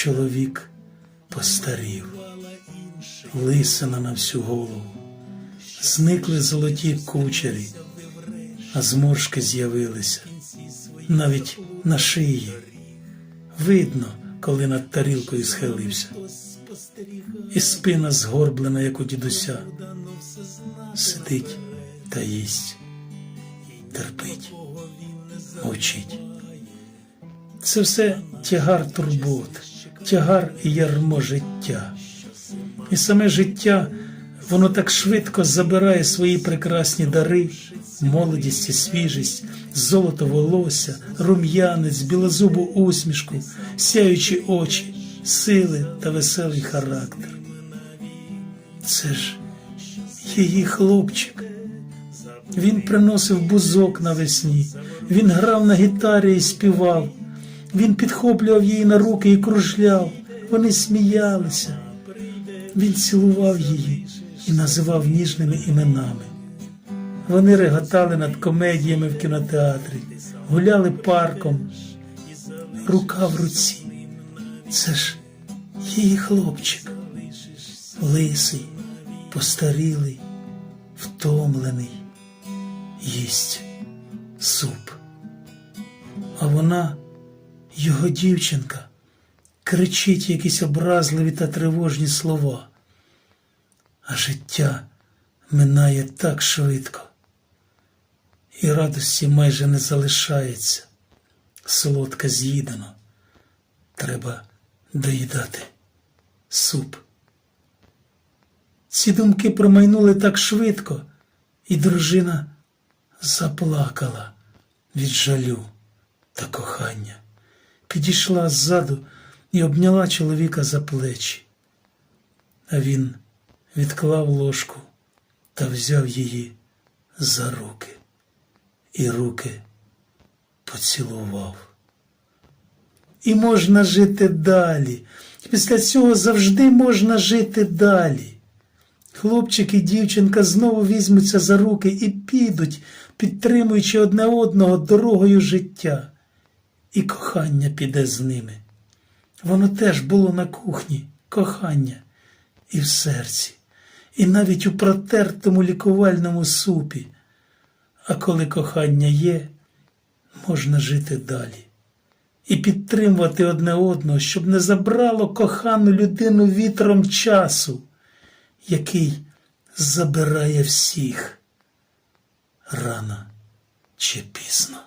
Чоловік постарів, лисина на всю голову, зникли золоті кучері, а зморшки з'явилися. Навіть на шиї. Видно, коли над тарілкою схилився, і спина згорблена, як у дідуся, сидить та їсть, терпить, мовчить. Це все тягар турбот, тягар і ярмо життя. І саме життя, воно так швидко забирає свої прекрасні дари, молодість і свіжість, золото волосся, рум'янець, білозубу усмішку, сяючі очі, сили та веселий характер. Це ж її хлопчик. Він приносив бузок навесні, він грав на гітарі і співав, він підхоплював її на руки і кружляв, вони сміялися. Він цілував її і називав ніжними іменами. Вони реготали над комедіями в кінотеатрі, гуляли парком, рука в руці. Це ж її хлопчик, лисий, постарілий, втомлений, їсть суп. А вона, його дівчинка, кричить якісь образливі та тривожні слова, а життя минає так швидко, і радості майже не залишається. Солодка з'їдено. Треба доїдати суп. Ці думки промайнули так швидко, і дружина заплакала від жалю та кохання, підійшла ззаду і обняла чоловіка за плечі. А він відклав ложку та взяв її за руки, і руки поцілував. І можна жити далі. Після цього завжди можна жити далі. Хлопчик і дівчинка знову візьмуться за руки і підуть, підтримуючи одне одного дорогою життя. І кохання піде з ними. Воно теж було на кухні, кохання, і в серці, і навіть у протертому лікувальному супі. А коли кохання є, можна жити далі і підтримувати одне одного, щоб не забрало кохану людину вітром часу, який забирає всіх рано чи пізно.